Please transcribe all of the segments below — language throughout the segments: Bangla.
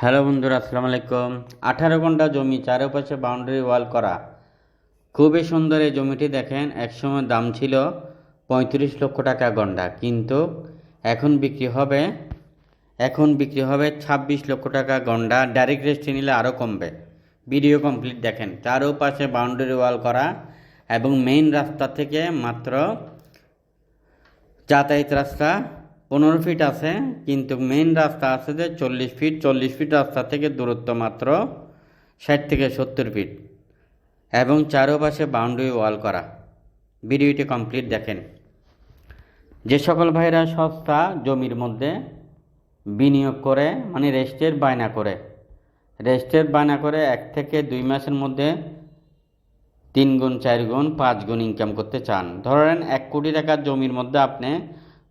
হ্যালো বন্ধুরা, আসসালামু আলাইকুম। আঠারো ঘণ্টা জমি, চারপাশে বাউন্ডারি ওয়াল করা। খুবই সুন্দর এই জমিটি দেখেন, একসময় দাম ছিল পঁয়ত্রিশ লক্ষ টাকা গন্ডা, কিন্তু এখন বিক্রি হবে, এখন বিক্রি হবে ছাব্বিশ লক্ষ টাকা গন্ডা। ডাইরেক্ট রেস্টে নিলে আরও কমবে। ভিডিও কমপ্লিট দেখেন, চারোপাশে বাউন্ডারি ওয়াল করা এবং মেইন রাস্তা থেকে মাত্র যাতায়াত রাস্তা পনেরো ফিট আছে, কিন্তু মেইন রাস্তা আছে যে চল্লিশ ফিট চল্লিশ ফিট রাস্তা থেকে দূরত্ব মাত্র ষাট থেকে সত্তর ফিট এবং চারোপাশে বাউন্ডারি ওয়াল করা। ভিডিওটি কমপ্লিট দেখেন। যে সকল ভাইরা সস্তা জমির মধ্যে বিনিয়োগ করে মানে রেস্টের বায়না করে, রেস্টের বায়না করে এক থেকে দুই মাসের মধ্যে তিন গুণ, চার গুণ, পাঁচ গুণ ইনকাম করতে চান। ধরেন এক কোটি টাকার জমির মধ্যে আপনি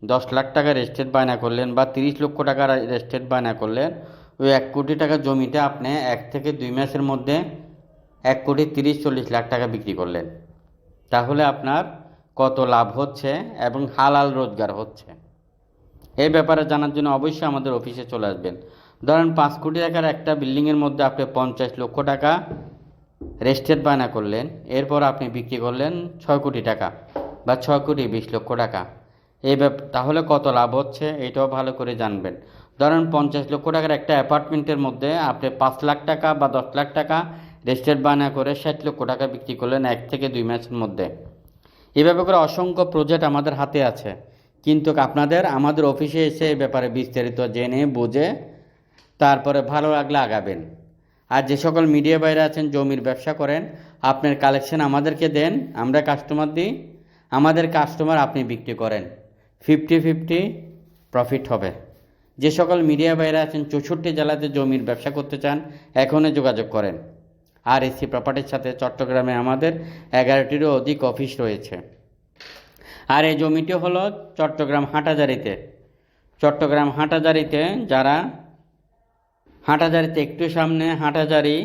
দশ লাখ টাকা রেস্টেট বায়না করলেন বা তিরিশ লক্ষ টাকা রেস্টেট বায়না করলেন, ওই এক কোটি টাকা জমিতে আপনি এক থেকে দুই মাসের মধ্যে এক কোটি তিরিশ চল্লিশ লাখ টাকা বিক্রি করলেন। তাহলে আপনার কত লাভ হচ্ছে এবং হালাল রোজগার হচ্ছে। এই ব্যাপারে জানার জন্য অবশ্যই আমাদের অফিসে চলে আসবেন। ধরেন পাঁচ কোটি টাকার একটা বিল্ডিংয়ের মধ্যে আপনি পঞ্চাশ লক্ষ টাকা রেস্টেট বায়না করলেন, এরপর আপনি বিক্রি করলেন ছয় কোটি টাকা বা ছয় কোটি বিশ লক্ষ টাকা। এই তাহলে কত লাভ হচ্ছে? এটাও ভালো করে জানবেন। ধরেন পঞ্চাশ লক্ষ টাকার একটা অ্যাপার্টমেন্টের মধ্যে আপনি পাঁচ লাখ টাকা বা দশ লাখ টাকা রেস্টেট বায়না করে ষাট লক্ষ টাকা বিক্রি করলেন এক থেকে দুই মাসের মধ্যে। এভাবে করে অসংখ্য প্রজেক্ট আমাদের হাতে আছে। কিন্তু আপনাদের, আমাদের অফিসে এসে এই ব্যাপারে বিস্তারিত জেনে, বুঝে তারপরে ভালো লাগলে আগাবেন। আর যে সকল মিডিয়া বাইরে আছেন, জমির ব্যবসা করেন, আপনার কালেকশন আমাদেরকে দেন, আমরা কাস্টমার দিই, আমাদের কাস্টমার আপনি বিক্রি করেন। ফিফটি ফিফটি প্রফিট হবে। যে সকল মিডিয়া বাইরে আছেন, চৌষট্টি জেলাতে জমির ব্যবসা করতে চান, এখনই যোগাযোগ করেন। আর এসি প্রপার্টির সাথে চট্টগ্রামে আমাদের এগারোটিরও অধিক অফিস রয়েছে। আর এই জমিটি হলো চট্টগ্রাম হাটাজারিতে চট্টগ্রাম হাটাজারিতে যারা হাটাজারিতে একটু সামনে হাটাজারি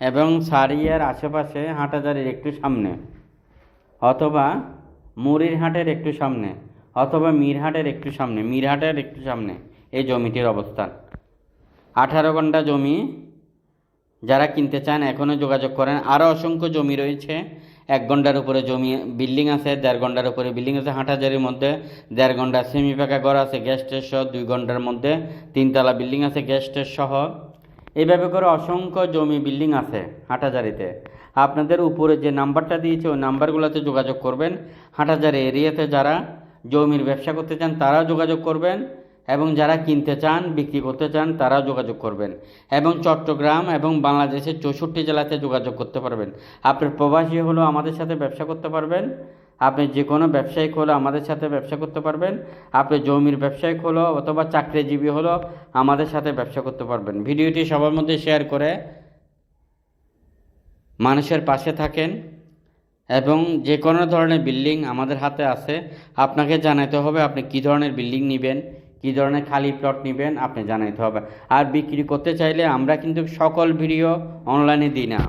এবং সারিয়ার আশেপাশে হাটাজারির একটু সামনে অথবা মুরির হাটের একটু সামনে। অথবা মিরহাটের একটু সামনে, মিরহাটের একটু সামনে এই জমিটির অবস্থান। আঠারো ঘণ্টা জমি যারা কিনতে চান এখনও যোগাযোগ করেন। আরও অসংখ্য জমি রয়েছে। এক ঘণ্টার উপরে জমি, বিল্ডিং আছে, দেড় ঘণ্টার উপরে বিল্ডিং আছে হাঁটাজারির মধ্যে দেড় ঘণ্টা সেমি ফাঁকা ঘর আছে গ্যাস্টের সহ দুই ঘণ্টার মধ্যে তিনতলা বিল্ডিং আছে গ্যাস্টের সহ। এইভাবে করে অসংখ্য জমি বিল্ডিং আছে হাঁটাজারিতে আপনাদের উপরে যে নাম্বারটা দিয়েছে, ওই নাম্বারগুলোতে যোগাযোগ করবেন। হাঁটাজারি এরিয়াতে যারা জমির ব্যবসা করতে চান, তারাও যোগাযোগ করবেন এবং যারা কিনতে চান, বিক্রি করতে চান, তারাও যোগাযোগ করবেন এবং চট্টগ্রাম এবং বাংলাদেশের চৌষট্টি জেলাতে যোগাযোগ করতে পারবেন। আপনার প্রবাসী হলেও আমাদের সাথে ব্যবসা করতে পারবেন। আপনি যে কোনো ব্যবসায়িক হলেও আমাদের সাথে ব্যবসা করতে পারবেন। আপনি জমির ব্যবসায়িক হলো অথবা চাকরিজীবী হলো আমাদের সাথে ব্যবসা করতে পারবেন। ভিডিওটি সবার মধ্যে শেয়ার করে মানুষের পাশে থাকেন। এবং যে কোনো ধরনের বিল্ডিং আমাদের হাতে আছে, আপনাকে জানাইতে হবে আপনি কি ধরনের বিল্ডিং নেবেন, কী ধরনের খালি প্লট নেবেন, আপনি জানাইতে হবে। আর বিক্রি করতে চাইলে আমরা কিন্তু সকল ভিডিও অনলাইনে দিই না।